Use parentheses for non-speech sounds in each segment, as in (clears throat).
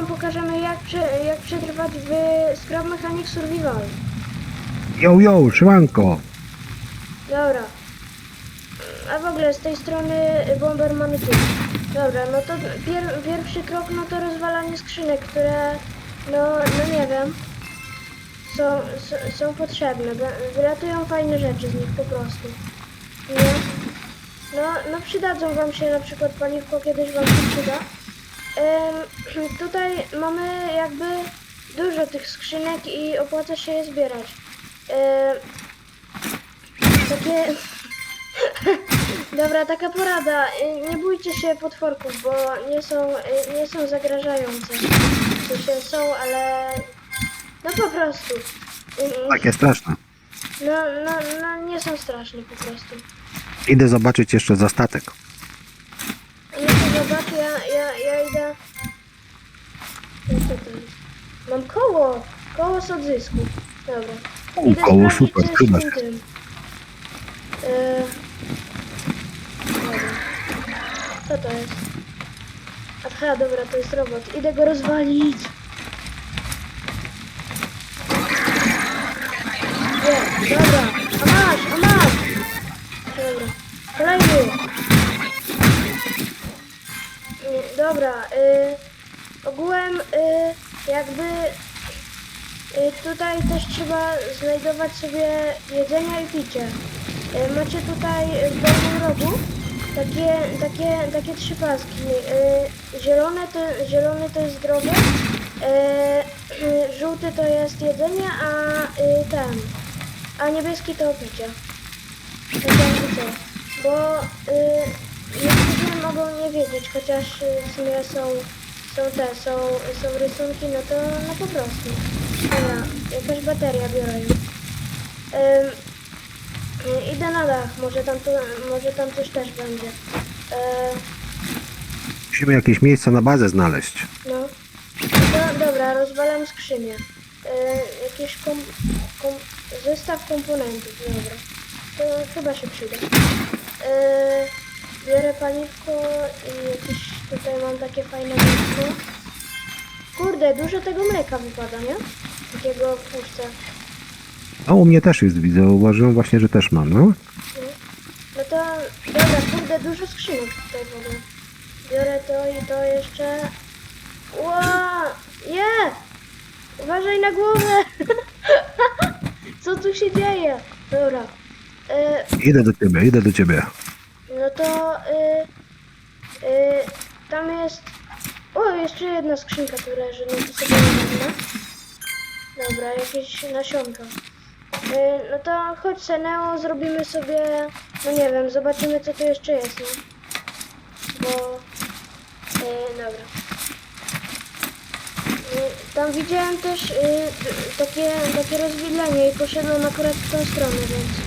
wam pokażemy jak, jak przetrwać w Scrap Mechanic Survival. Yo, yo, szymanko. Dobra. A w ogóle z tej strony bomber mamy tu. Dobra, no to pier, pierwszy krok no to rozwalanie skrzynek, które no, no nie wiem, są, są, potrzebne. Wy- Wylatują fajne rzeczy z nich po prostu. Nie? No, no przydadzą wam się na przykład paliwko, kiedyś wam się przyda. (clears throat) Tutaj mamy jakby dużo tych skrzynek i opłaca się je zbierać. Takie... (laughs) Dobra, taka porada. y, Nie bójcie się potworków, bo nie są, y, nie są zagrażające. W sensie są, ale... No po prostu. Y, Takie straszne. No, no, no nie są straszne po prostu. Idę zobaczyć jeszcze za statek. No to co to jest? Mam koło! Koło z odzysku. Dobra. O, Idę koło, sprawdzić, super, co jest tym tym. E, dobra. Co to jest? Aha, dobra, to jest robot. Idę go rozwalić. Nie, dobra. A masz, a masz! Dobra. Kolejny. Dobra, y, ogółem y, jakby y, tutaj też trzeba znajdować sobie jedzenia i picie. Y, macie tutaj w dolnym rogu takie, takie, takie trzy paski. Y, zielone, to, zielony to jest zdrowie, y, y, żółty to jest jedzenie, a y, ten, a niebieski to picie. Tak co. Bo y, niektórzy mogą nie wiedzieć, chociaż y, w sumie są, są te, są, są rysunki, no to no po prostu. Dobra, jakaś bateria biorę. ją. Ym, idę na dach, może tam, tu, może tam coś też będzie. Musimy jakieś miejsce na bazę znaleźć. no. no dobra, rozwalam skrzynię. Jakiś kom, kom, zestaw komponentów, dobra. To chyba się przyda. Biorę paliwko i jakieś tutaj mam takie fajne mleko. Kurde, dużo tego mleka wypada, nie? Takiego w puszce. A u mnie też jest, widzę. Uważam właśnie, że też mam, no. No to, dobra, kurde, dużo skrzynek tutaj w ogóle. Biorę to i to jeszcze. Ła! Nie! Uważaj na głowę! (laughs) Co tu się dzieje? Dobra. E, Idę do ciebie, idę do ciebie. no to y, y, tam jest. O, jeszcze jedna skrzynka tu leży, no to sobie wezmę. Dobra, jakieś nasionka. Y, no to chodź Seneo, zrobimy sobie, no nie wiem, zobaczymy co tu jeszcze jest, no. Bo, y, dobra. Y, tam widziałem też y, takie, takie rozwidlenie i poszedłem akurat w tą stronę, więc...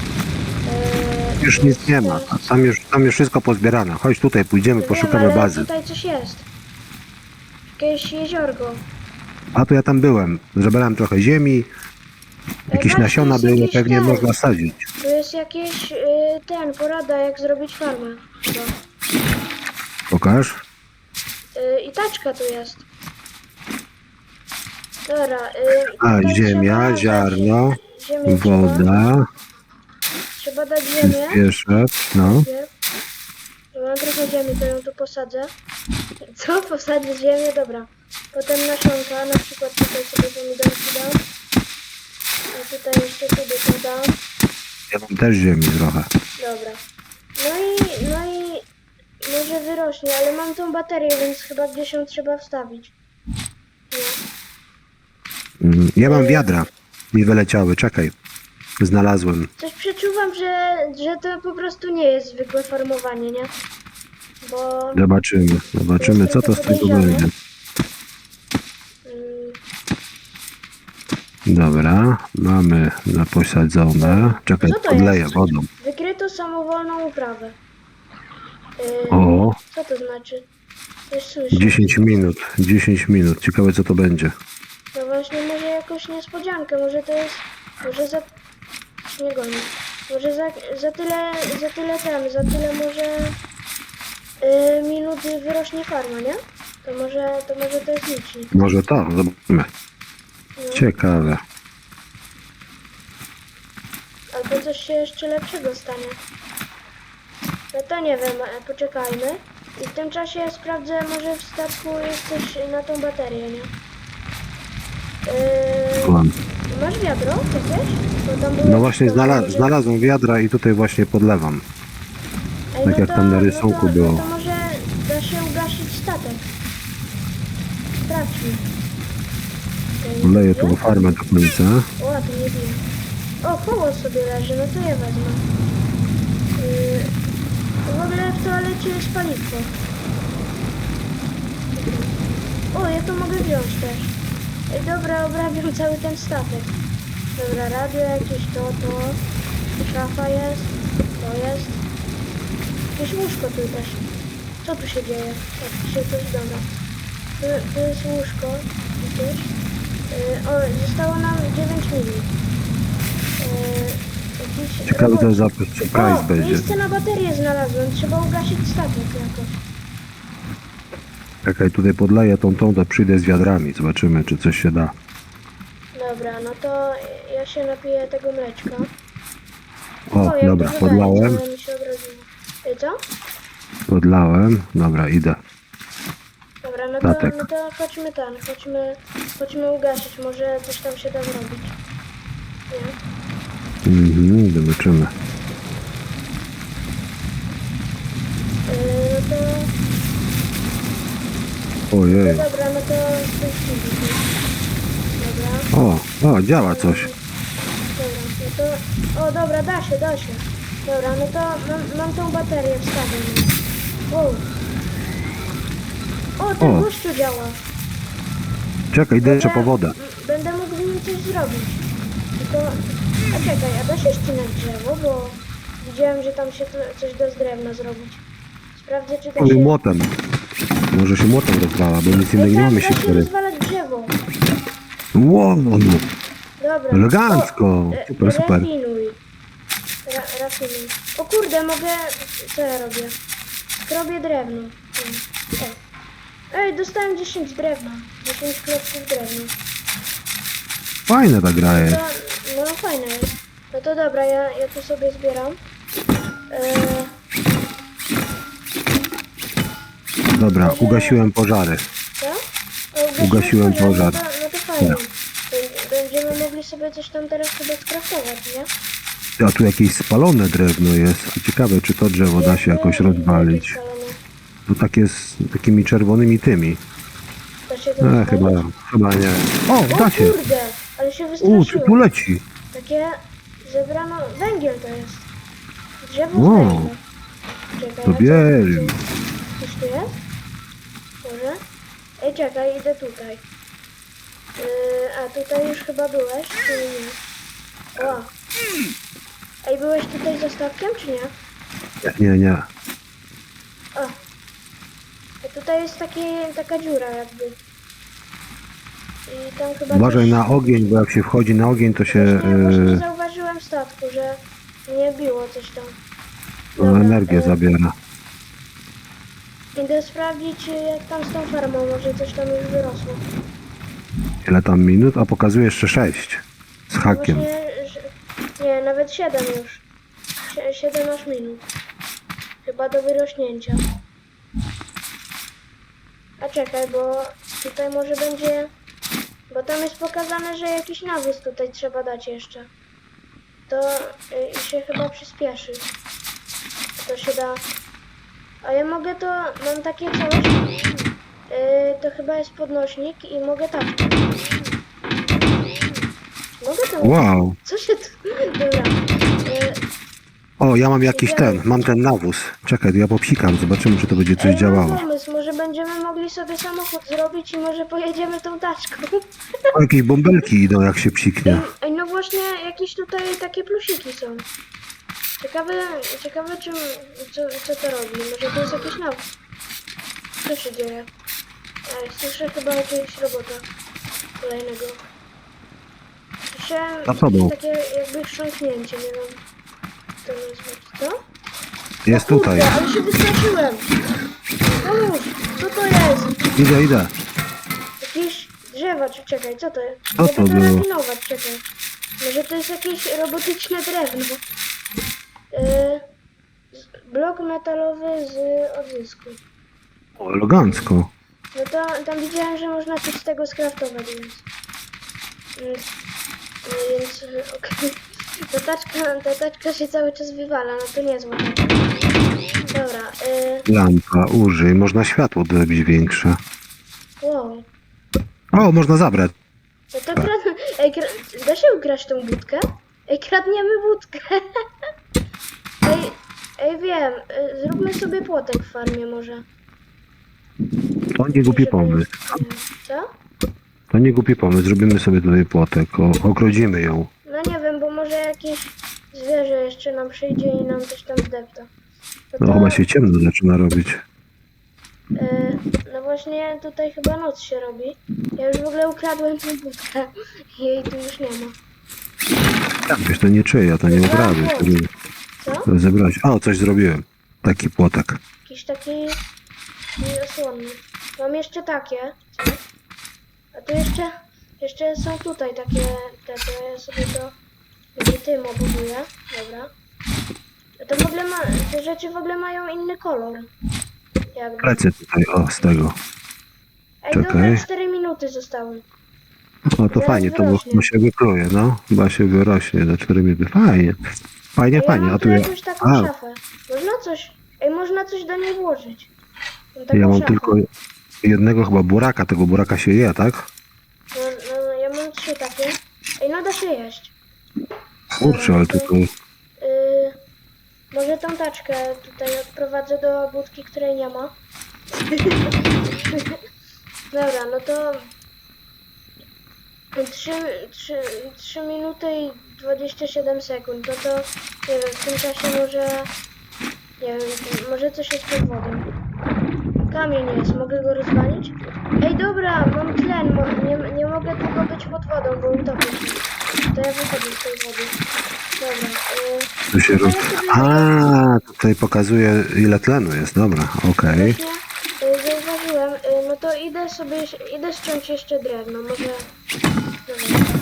y, Już nic nie ma. Tam już, tam już wszystko pozbierane. Chodź tutaj, pójdziemy, poszukamy ale bazy. tutaj coś jest. Jakieś jeziorko. A to ja tam byłem. Zebrałem trochę ziemi. Jakieś Patrz, nasiona jest były, jakiś pewnie ten. można sadzić. Tu jest jakiś y, ten, porada jak zrobić farmę. chyba. Pokaż. Y, I taczka tu jest. Dobra. Y, A, tutaj ziemia, trzeba ziarno, woda, trzeba dać ziemię. pieszek, no. Mam trochę ziemi, to ją tu posadzę. Co? Posadzę ziemię? Dobra. Potem nasionka, na przykład tutaj sobie pomidorki dam. A tutaj jeszcze sobie to dam. Ja mam też ziemi trochę. Dobra. No i, no i może wyrośnie, ale mam tą baterię, więc chyba gdzieś ją trzeba wstawić. Nie. Mm, Ja mam wiadra. Mi wyleciały, czekaj. Znalazłem. Coś przeczuwam, że, że to po prostu nie jest zwykłe formowanie, nie? Bo Zobaczymy. Zobaczymy, co to z tego będzie. mm, Dobra, mamy na posadzone. Czekaj, Co to podleję jest? wodą. wykryto samowolną uprawę. Yy, O, Co to znaczy? Coś słyszę. 10 minut, 10 minut. Ciekawe co to będzie. No właśnie, może jakąś niespodziankę, może to jest, może za, nie goni, może za, za tyle, za tyle ten, za tyle może, y, minut wyrośnie farma, nie? To może, to może to jest licznik. Może to, zobaczymy. No. Ciekawe. Albo coś się jeszcze lepszego stanie. No to nie wiem, e, poczekajmy. I w tym czasie sprawdzę, może w statku jest coś na tą baterię, nie? Yy, Mam. Masz wiadro? Bo tam były No właśnie jakieś znala tam- znalazłem wiadra i tutaj właśnie podlewam. Ej, tak jak tam na rysunku no było. No to może da się ugasić statek. Okej, Leję tą farmę do końca. O, tu nie bije. O, koło sobie leży, no to je wezmę. Yy, w ogóle w toalecie jest paliwo. O, ja to mogę wziąć też. Dobra, obrabiam cały ten statek. Dobra, radio jakieś to, to. Szafa jest, to jest. Jakieś łóżko tu też. Co tu się dzieje? Tak, się coś dobra. Tu, tu jest łóżko, widzisz? Yy, o, zostało nam 9 minut. Yy, jakiś Ciekawy ten robot- zapis, surprise o, będzie. miejsce na baterię znalazłem. Trzeba ugasić statek jakoś. Czekaj, tutaj podleję tą tą, to przyjdę z wiadrami. Zobaczymy, czy coś się da. Dobra, no to ja się napiję tego mleczka. O, jak dobra, dużo podlałem, daje, mi się. Yy, co? podlałem. Dobra, idę. Dobra, no to, no to chodźmy tam, chodźmy, chodźmy ugasić, może coś tam się da zrobić. Nie? Mhm, zobaczymy. Yy, no to, Ojej. no dobra, no to. Dobra. O, o, działa coś. Dobra, no to... O, dobra, da się, da się. Dobra, no to mam, mam tą baterię wstawioną. Wow. O, ten O. gościu działa. Czekaj, jeszcze po wodę. Będę mógł z nim coś zrobić. Tylko... A czekaj, a da się ścinać drzewo, bo widziałem, że tam się to, coś z drewna zrobić. Sprawdzę, czy da się... młotem. Może się młotem rozwala, bo nic innego nie mamy się siekiery. rozwalać drzewo. Wow, Dobra. elegancko. O, e, Super, super. Rafinuj. Ra, rafinuj. O kurde, mogę... Co ja robię? Skrobię drewno. O. Ej, dostałem 10 drewna. 10 klocków drewna. Fajna ta gra To, jest. no fajne jest. No to dobra, ja, ja tu sobie zbieram. Eee, Dobra, ugasiłem pożary. co? O, Ugasiłem pożar. No no to fajnie. Bę- Będziemy mogli sobie coś tam teraz chyba skraftować, nie? A tu jakieś spalone drewno jest. Ciekawe, czy to drzewo da się jakoś Jakie rozwalić. To takie z takimi czerwonymi tymi. Da się to E, rozwalić? chyba, chyba nie. O, O da się. kurde, ale się U, czy tu leci? Takie zebrano... Węgiel to jest. Drzewo Wow. z węgla. Czekaj, To a co- bierzmy. Coś tu jest? Ej, czekaj, idę tutaj. Yy, a tutaj już chyba byłeś, czy nie? O. Ej, byłeś tutaj za statkiem, czy nie? Nie, nie. O. A tutaj jest taki, taka dziura jakby. I tam chyba Uważaj coś... na ogień, bo jak się wchodzi na ogień, to się Właśnie, właśnie e, zauważyłem w statku, że nie biło coś tam. no, Dobra, energię e, zabiera. Idę sprawdzić, jak tam z tą farmą, może coś tam już wyrosło. Ile tam minut? A pokazuje jeszcze 6. Z hakiem. Właśnie, że- nie, nawet 7 już. Sie- 7 aż minut. Chyba do wyrośnięcia. A czekaj, bo tutaj może będzie... Bo tam jest pokazane, że jakiś nawóz tutaj trzeba dać jeszcze. To y, i się chyba przyspieszy. To się da... A ja mogę to... Mam takie coś... Y, to chyba jest podnośnik i mogę tak. Mogę to... Wow. Co się tu... Dobra. Y, O, ja mam jakiś ten, mam ten nawóz. Czekaj, ja popsikam, zobaczymy, czy to będzie coś Ej, mam działało. pomysł, może będziemy mogli sobie samochód zrobić i może pojedziemy tą taczką. O, jakieś bąbelki idą, jak się psiknie. Ej, no właśnie jakieś tutaj takie plusiki są. Ciekawe, ciekawe czym, co, co to robi. Może to jest jakiś nawóz. Co się dzieje? Ej, słyszę chyba jakiegoś robota kolejnego. Słyszałem Za tobą. takie jakby chrząknięcie, nie wiem. Co to jest, co? Jest Kurde, tutaj. ale się wystraszyłem. Pomóż! Co to jest? Idę, idę. Jakieś drzewa, czy czekaj, co to jest? Co to było? rafinować, czekaj. Może to jest jakieś robotyczne drewno. Z- blok metalowy z odzysku. O, elegancko. No to tam widziałem, że można coś z tego skraftować, więc... Więc... Więc... yy, (laughs) okej. Ta taczka, ta taczka się cały czas wywala, no to niezła. Dobra, yy, Lampa, użyj. Można światło zrobić większe. wow. O, można zabrać. No to krad... Ej, kra... da się ukraść tą budkę? Ej, kradniemy budkę. (laughs) Ej, ej wiem, y, zróbmy sobie płotek w farmie może. To nie głupi Żeby- pomysł. Co? To nie głupi pomysł. Zrobimy sobie tutaj płotek. O, ogrodzimy ją. No nie wiem, bo może jakieś zwierzę jeszcze nam przyjdzie i nam coś tam zdepta. No, to, chyba się ciemno zaczyna robić. y, no właśnie tutaj chyba noc się robi. Ja już w ogóle ukradłem tę budkę (laughs) i jej tu już nie ma. Tak, wiesz, to nie czyja, to nie uprawy. Co? Zebrać. O, coś zrobiłem. Taki płotek. Jakiś taki nieosłonny. Mam jeszcze takie. Co? A tu jeszcze, jeszcze są tutaj takie, te, to ja sobie to jakby tym obuduję. Dobra. A to w ogóle ma, te rzeczy w ogóle mają inny kolor. Jakby. Lecę tutaj, o, z tego. Ej, czekaj. dobra, 4 minuty zostały. O, to Zaraz fajnie, to bo, wyrośnie. bo się wykluje, no. Chyba się wyrośnie za 4 minuty. Fajnie. Fajnie, Ej, ja fajnie. mam A tu taką a, szafę. Można coś, ej, można coś do niej włożyć. Mam taką ja mam szafę. tylko jednego chyba buraka. Tego buraka się je, tak? No, no, no, ja mam trzy takie. Ej, no da się jeść. Kurczę, ale tutaj... Yy, może tą taczkę tutaj odprowadzę do budki, której nie ma. (laughs) Dobra, no to 3, 3, 3 minuty i 27 sekund. No to nie wiem, w tym czasie może nie wiem, może coś jest pod wodą. Kamień jest, mogę go rozwalić? Ej, dobra, mam tlen, mo- nie, nie mogę długo być pod wodą, bo utopię się. To ja wychodzę z tej wody. Dobra, yy, Tu się roz... A, tutaj pokazuje ile tlenu jest. Dobra, okej. Właśnie y, zauważyłem, y, no to idę sobie, idę ściąć jeszcze drewno, może... Dobra.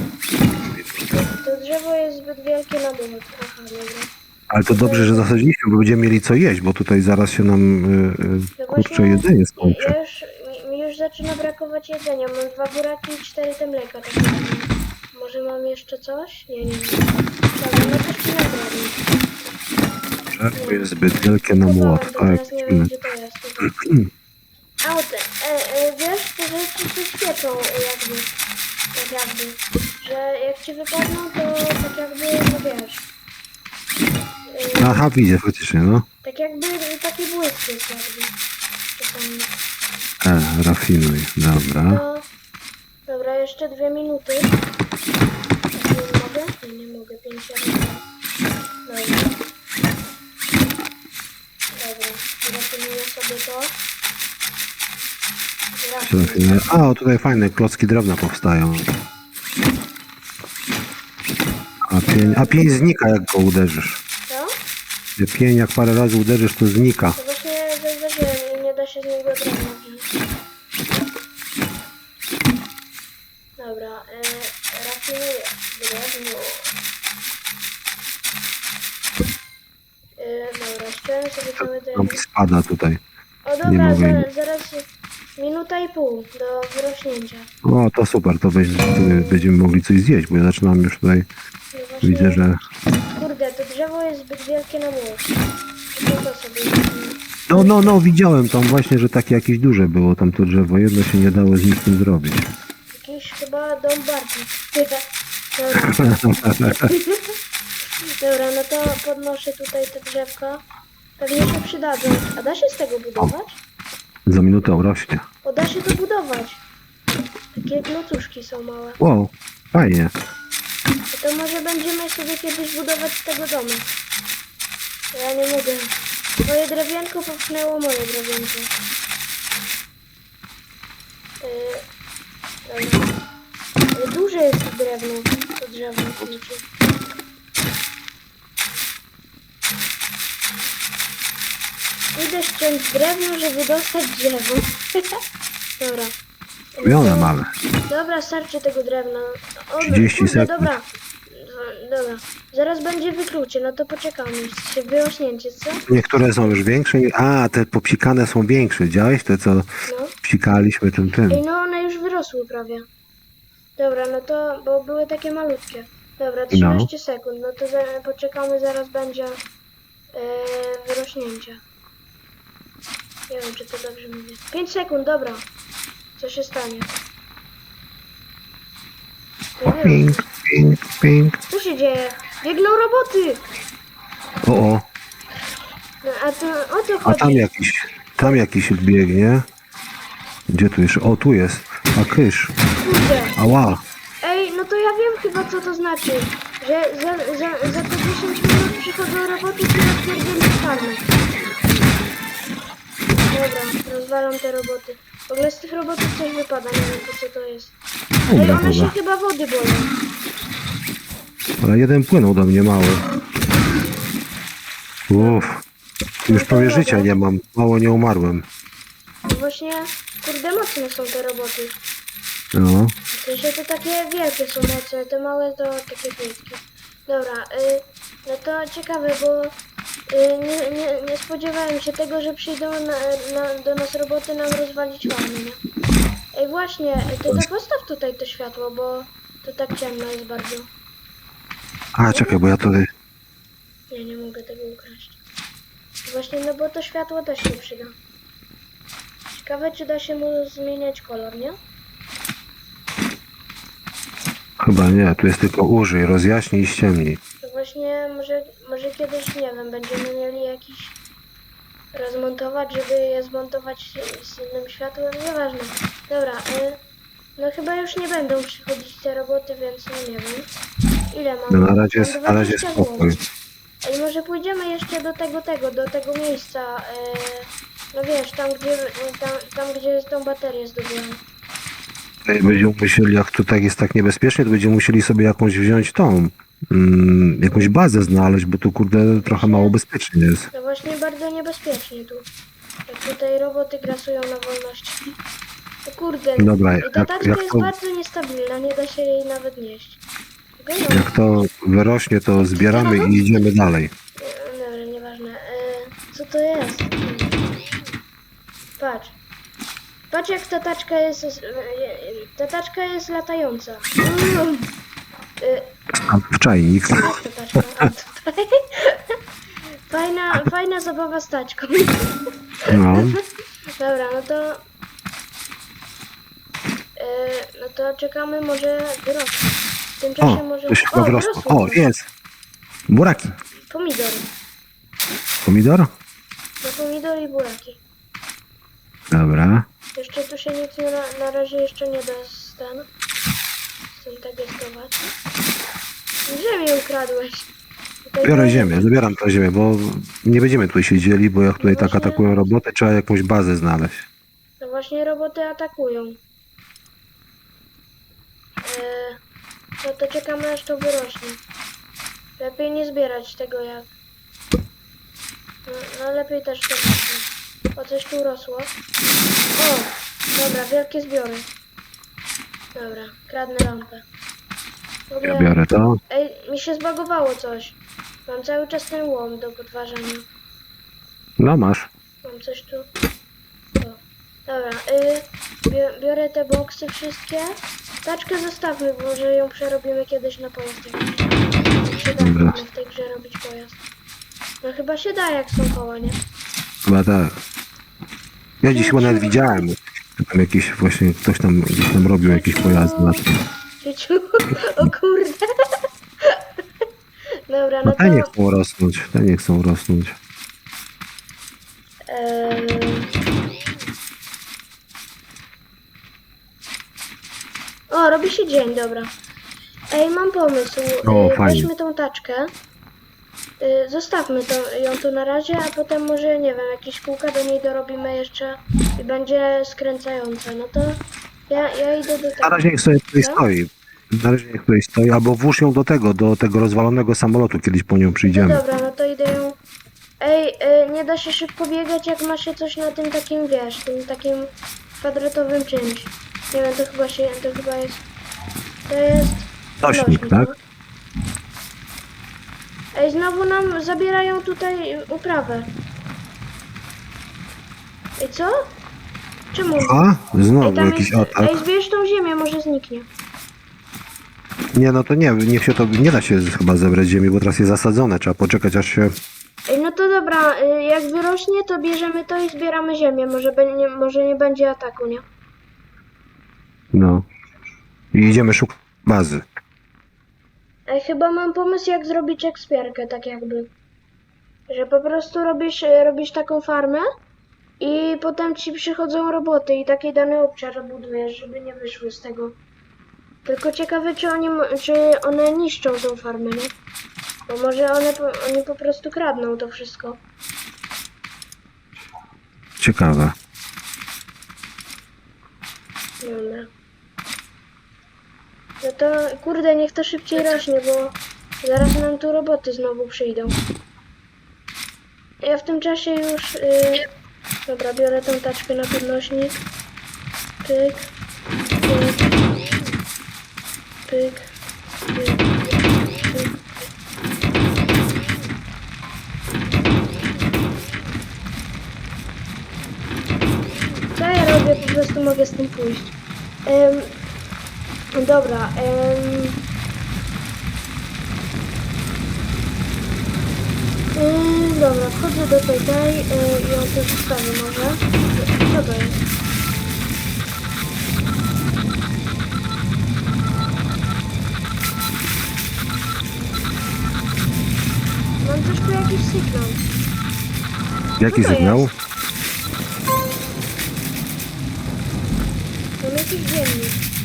To drzewo jest zbyt wielkie na dół. Aha, dobra. Ale to dobrze, że zasadziliśmy, bo będziemy mieli co jeść, bo tutaj zaraz się nam, y, y, kurczę, jedzenie skończy. Ja już, mi, mi już zaczyna brakować jedzenia, mam dwa buraki i cztery te mleka. Tak naprawdę. może mam jeszcze coś? Nie, nie. Dobra, no drewno. Drzewo jest zbyt wielkie na młot. Tak, teraz nie wiem, gdzie to jest. A, o te, e, e, wiesz, te rzeczy się świecą e, jakby, tak jakby, że jak ci wypadną, to tak jakby, no wiesz, e, Aha, widzę faktycznie, no. tak jakby taki błysk jest jakby, czasami. E, rafinuj, dobra. No, dobra, jeszcze dwie minuty. Nie mogę? Nie, nie mogę, pięć minut. Dobra. Dobra, rafinuję sobie to. Rafinuję. Rafinuj. A, o, tutaj fajne klocki drewna powstają. A pień, a pień znika, jak go uderzysz. Co? Pień, jak parę razy uderzysz, to znika. To właśnie zauważyłem i nie da się z niego wziąć. Dobra, e, rafinuję drewno. E, dobra, ściąłem sobie całe To drewno. mi spada tutaj. O nie dobra, mogę zaraz, zaraz minuta i pół do wyrośnięcia. O, to super, to będzie, wtedy będziemy mogli coś zjeść, bo ja zaczynam już tutaj, właśnie, widzę, że... Kurde, to drzewo jest zbyt wielkie na młot. To to sobie zrobimy. No, no, no, widziałem tam właśnie, że takie jakieś duże było tam to drzewo. Jedno się nie dało z nic z tym zrobić. Jakiś chyba dom bardziej. Dobra. (laughs) Dobra, no to podnoszę tutaj te drzewka. Pewnie się przydadzą. A da się z tego budować? Za minutę urośnie. O, da się to budować. Takie klocuszki są małe. Wow, fajnie. To może będziemy sobie kiedyś budować z tego domu. Ja nie mogę. Twoje drewienko popchnęło moje drewienko. Yy, duże jest to drewno. To drzewo. widzicie. Idę ściąć drewno, żeby dostać drzewo. (laughs) dobra. Kupione mamy. Dobra, starczy tego drewna. O, 30 kurde, sekund. Dobra. No, Dobra. Zaraz będzie wyklucie, no to poczekamy. Się wyrośnięcie, co? Niektóre są już większe. A, te popsikane są większe. Widziałeś te, co No. psikaliśmy tym tym? Ej, no one już wyrosły prawie. Dobra, no to, bo były takie malutkie. Dobra, No. 13 sekund, no to za, poczekamy, zaraz będzie e, wyrośnięcie. Nie wiem, czy to dobrze mówię. 5 sekund, dobra. Co się stanie? Ping, ping, ping. Co się dzieje? Biegną roboty! O, o. No, a to o co A chodzi? tam jakiś, tam jakiś biegnie. Gdzie tu jeszcze? O, tu jest. A kysz. Kurde. Ała. Ej, no to ja wiem chyba co to znaczy. Że za, za, za te 10 minut przychodzą roboty, które rozpierdzieli farmę. Dobra, rozwalam te roboty. W ogóle z tych robotów coś wypada, nie wiem po co to jest. Ej, one się chyba. chyba wody boją. Ale jeden płynął do mnie mały. Uff. Już prawie życia nie mam. Mało nie umarłem. No Właśnie, kurde, mocne są te roboty. No. W sensie to takie wielkie są mocne, te małe to takie krótkie. Dobra, y, no to ciekawe, bo y, nie, nie, nie spodziewałem się tego, że przyjdą na, na, do nas roboty nam rozwalić nie? Ej, właśnie, ty to postaw tutaj to światło, bo to tak ciemno jest bardzo. A, czekaj, bo ja tutaj... Nie, nie mogę tego ukraść. Właśnie, no bo to światło też się przyda. Ciekawe, czy da się mu zmieniać kolor, nie? Chyba nie, tu jest tylko użyj, rozjaśnij i ściemnij. To właśnie może, może kiedyś, nie wiem, będziemy mieli jakiś rozmontować, żeby je zmontować z- innym światłem, nieważne. Dobra, y, no chyba już nie będą przychodzić te roboty, więc no nie wiem. Ile mam? No na razie jest, na razie jest 20 spokój. Ej, może pójdziemy jeszcze do tego, tego, do tego miejsca, y, no wiesz, tam gdzie, tam, tam gdzie tą baterię zdobyłem. Będziemy musieli, jak tu tak jest tak niebezpiecznie, to będziemy musieli sobie jakąś wziąć tą, mm, jakąś bazę znaleźć, bo tu kurde trochę mało bezpiecznie jest. No właśnie bardzo niebezpiecznie tu. Jak tutaj roboty grasują na wolności. O kurde, Dobra, i ta jak- taczka jak jest to- bardzo niestabilna, nie da się jej nawet nieść. Okej, no, Jak to wyrośnie, to zbieramy i idziemy dalej. e, dobra, nieważne. E, co to jest? Patrz. Patrz jak ta taczka jest, e, ta taczka jest latająca. Mm. Tam w czajnik. (laughs) Fajna, fajna zabawa z taczką. No. Dobra, no to. E, no to czekamy, może wyrosną. W tym czasie O, może. to się chyba wyrosło. wyrosły O, jest. Buraki. Pomidor. Pomidor? No pomidor i buraki. Dobra. Jeszcze tu się nic na, na razie jeszcze nie da testować. Ziemię ukradłeś. Tutaj Biorę ziemię, zabieram tę ziemię, bo nie będziemy tutaj siedzieli, bo jak tutaj tak Właśnie- atakują roboty, trzeba jakąś bazę znaleźć. No właśnie roboty atakują. E, no to czekamy aż to wyrośnie. Lepiej nie zbierać tego jak. No, no lepiej też to rośnie. O coś tu rosło. O! Dobra, wielkie zbiory. Dobra, kradnę lampę. W ogóle, Ja biorę to. Ej, mi się zbagowało coś. Mam cały czas ten łom do podważania. No masz. Mam coś tu. O. Dobra, y, bio- biorę te boksy wszystkie. Taczkę zostawmy, bo może ją przerobimy kiedyś na pojazd jakiś. Się da Dobra. w tej grze robić pojazd. No chyba się da, jak są koła, nie? Chyba tak. Ja dziś chyba nawet widziałem. Tam jakiś właśnie ktoś tam gdzieś tam robił jakieś pojazdy na tym. O kurde. Dobra, No no te nie to... chcą rosnąć, te nie chcą rosnąć. Eee... O, robi się dzień, dobra. Ej, mam pomysł. O, fajnie. Weźmy tą taczkę. Y, Zostawmy to, ją tu na razie, a potem może, nie wiem, jakieś kółka do niej dorobimy jeszcze i będzie skręcająca. No to ja, ja idę do Na tego. razie niech sobie tutaj Co? stoi. Na razie niech tutaj stoi, albo włóż ją do tego, do tego rozwalonego samolotu, kiedyś po nią No przyjdziemy. dobra, no to idę ją Ej, e, nie da się szybko biegać, jak ma się coś na tym takim, wiesz, tym takim kwadratowym czymś. Nie wiem, to chyba się, to chyba jest, to jest... Nośnik, tak? no. Ej, znowu nam zabierają tutaj uprawę. Ej, co? Czemu? A? Ej, Znowu tam jakiś jest, atak. ej, zbierz tą ziemię, może zniknie. Nie, no to nie, niech się to, nie da się chyba zebrać ziemi, bo teraz jest zasadzone, trzeba poczekać aż się... Ej, no to dobra, y, jak wyrośnie, to bierzemy to i zbieramy ziemię. Może, nie, może nie będzie ataku, nie? No. I idziemy szukać bazy. Ej, chyba mam pomysł, jak zrobić ekspierkę, tak jakby. Że po prostu robisz, robisz taką farmę i potem ci przychodzą roboty i taki dany obszar budujesz, żeby nie wyszły z tego. Tylko ciekawe, czy, oni, czy one niszczą tą farmę, nie? Bo może one, oni po prostu kradną to wszystko. Ciekawe. Dobra. No to kurde, niech to szybciej rośnie, bo zaraz nam tu roboty znowu przyjdą. Ja w tym czasie już. y, dobra, biorę tą taczkę na podnośnik. Pyk. Pyk. Pyk. Pyk. Co ja robię? Po prostu mogę z tym pójść. Dobra. em, em, dobra, wchodzę do tej tej y, i on to zostawię może. Co to jest? Mam też tu jakiś sygnał. Jaki Co to sygnał? jest? Mam jakiś dziennik.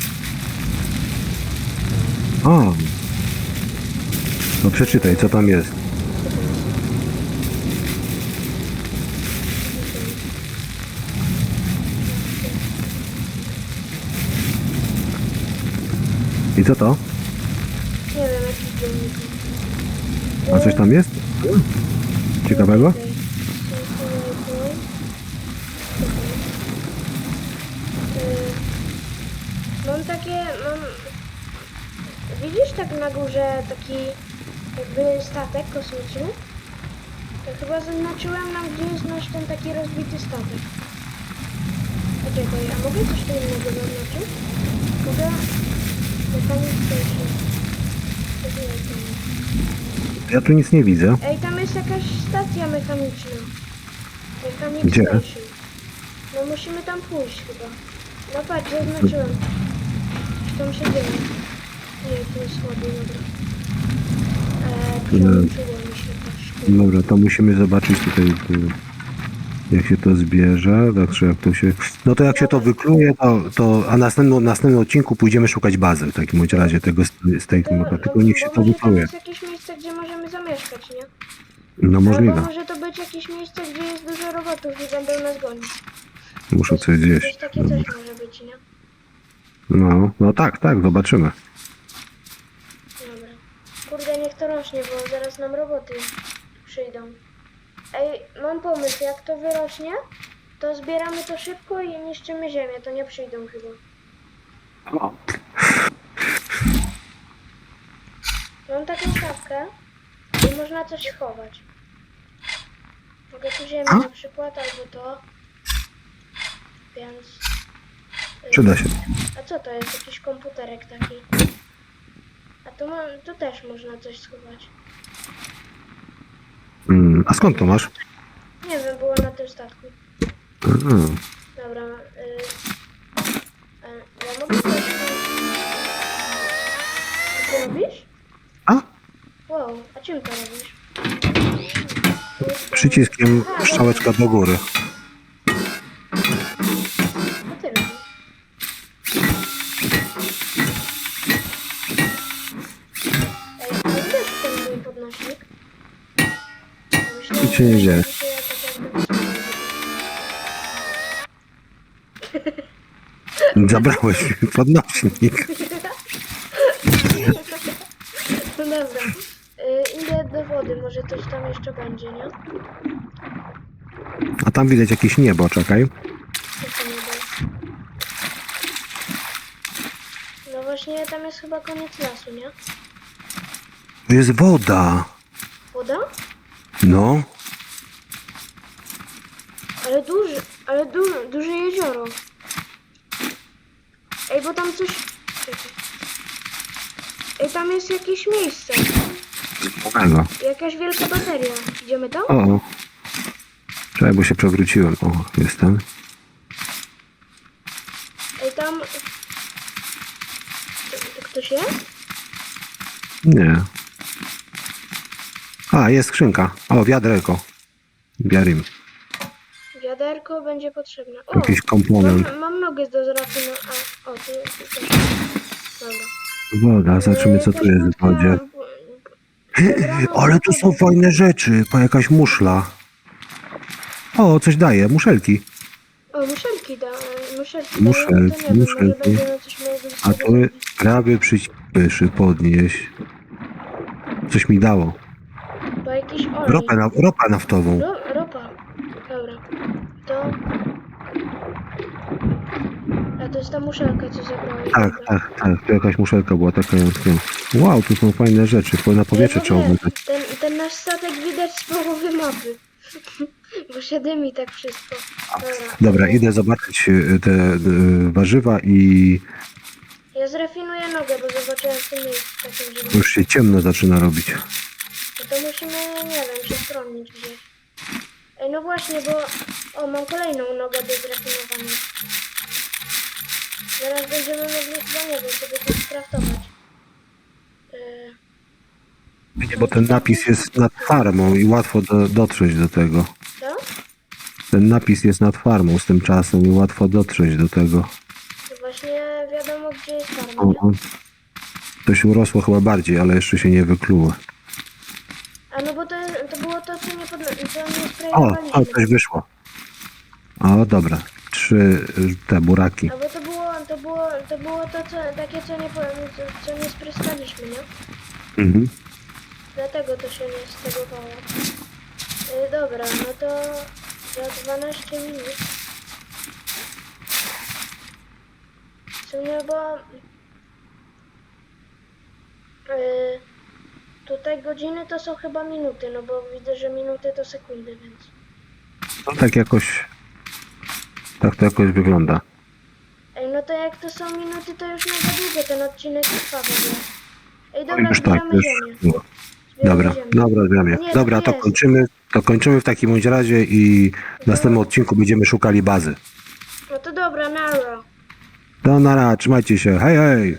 A. No przeczytaj, co tam jest. I co to? Nie wiem, dziennik. A coś tam jest? Ciekawego? To chyba zaznaczyłem nam, gdzie jest nasz ten taki rozbity statek. Poczekaj, a mogę coś tu innego zaznaczyć? Mogę... Mechanic Station. Ja tu nic nie widzę. Ej, tam jest jakaś stacja mechaniczna. Mechanic Gdzie? Station. No musimy tam pójść chyba. No patrz, zaznaczyłem. Co tam się dzieje? Nie, to jest słaby, dobra. Troszkę. Dobra, to musimy zobaczyć tutaj, jak się to zbierze, także jak to się... No to jak się to wykluje, to, to a następnym, następnym odcinku pójdziemy szukać bazy w takim bądź razie tego z, tej To- tylko niech się to wykluje. jest jakieś miejsce, gdzie możemy zamieszkać, nie? No Albo możliwe. może to być jakieś miejsce, gdzie jest dużo robotów i będą nas gonić. Muszę coś Coś zjeść. takie coś może być, nie? No, no tak, tak, zobaczymy. Kurde, niech to rośnie, bo zaraz nam roboty przyjdą. Ej, mam pomysł, jak to wyrośnie, to zbieramy to szybko i niszczymy ziemię, to nie przyjdą chyba. Mam taką szafkę i można coś schować. Mogę tu ziemię na przykład, albo to. Więc... y, Przyda się. A co to jest? Jakiś komputerek taki. A tu, ma, tu też można coś schować. Mm, a skąd to masz? Nie wiem, było na tym statku. Aha. Dobra. Y, e, ja mogę coś... A ty robisz? A? Wow, a czym to robisz? Przyciskiem strzałeczka do góry. Się nie dzieje. Zabrałeś mi (laughs) podnośnik. No dobra. Y, idę do wody, może coś tam jeszcze będzie, nie? A tam widać jakieś niebo, czekaj. Co to nie da? No właśnie, tam jest chyba koniec lasu, nie? Jest woda. Woda? No. Ale duży, ale du, Ej, bo tam coś... Ej, tam jest jakieś miejsce. Małego. Jakaś wielka bateria. Idziemy tam? O, o. Czekaj, bo się przewróciłem. O, jestem. Ej, tam... To, to ktoś jest? Nie. A, jest skrzynka. O, wiaderko. Biarim. Wiaderko będzie potrzebne. O, Jakiś komponent. mam, mam nogę do zrafinu... A, o, tu, tu też. Dobra. Woda, zobaczymy co tu jest w wodzie. Ale tu są fajne rzeczy. Po jakaś muszla. O, coś daje. Muszelki. O, muszelki da, muszelki Muszelki, dają, to nie wiem, może muszelki. będziemy coś mojego A sobie tu prawy przyspiszy podnieść. Coś mi dało. To jakiś olej. Ropę, na, ropę naftową ropa. Dobra. To... A to jest ta muszelka, co zabrałeś. Tak, tak, tak. Tu jakaś muszelka była taka. wiem. Wow, tu są fajne rzeczy. Na powietrze trzeba ten, ten nasz statek widać z połowy mapy. (laughs) Bo się dymi tak wszystko. Dobra. Dobra, idę zobaczyć y, te y, warzywa i Ja zrefinuję nogę, bo zobaczyłem w tym miejscu takim, już się ciemno zaczyna robić. No to musimy, nie wiem, się schronić gdzieś. Ej, no właśnie, bo... O, mam kolejną nogę do zrefinowania. Zaraz będziemy mogli chyba, nie wiem, sobie coś skraftować. Yy, Nie, bo ten napis jest nad farmą i łatwo do, dotrzeć do tego. co? Ten napis jest nad farmą z tym czasem i łatwo dotrzeć do tego. To właśnie wiadomo, gdzie jest farma, nie? o. To się urosło chyba bardziej, ale jeszcze się nie wykluło. A no bo to, to było to, co nie, pod... co nie O, sprayowaliśmy. o, coś wyszło. O, dobra. Trzy y, te buraki. To było, to co, takie, co nie, co, co nie spryskaliśmy, nie? Mhm. Dlatego to się nie stegowało. Yy, dobra, no to za 12 minut. W sumie, bo... Yy, tutaj godziny to są chyba minuty, no bo widzę, że minuty to sekundy, więc... No tak jakoś... Tak to jakoś wygląda. Ej, no to jak to są minuty, to już mega długo ten odcinek trwa w ogóle. Ej, No dobra, już tak, zbieramy ziemię. no. Zbieramy Dobra, ziemię. dobra, zbieram Nie, Dobra, to to jest. kończymy. To kończymy w takim bądź razie i w następnym odcinku będziemy szukali bazy. No to dobra, nara. To nara, trzymajcie się. Hej, hej!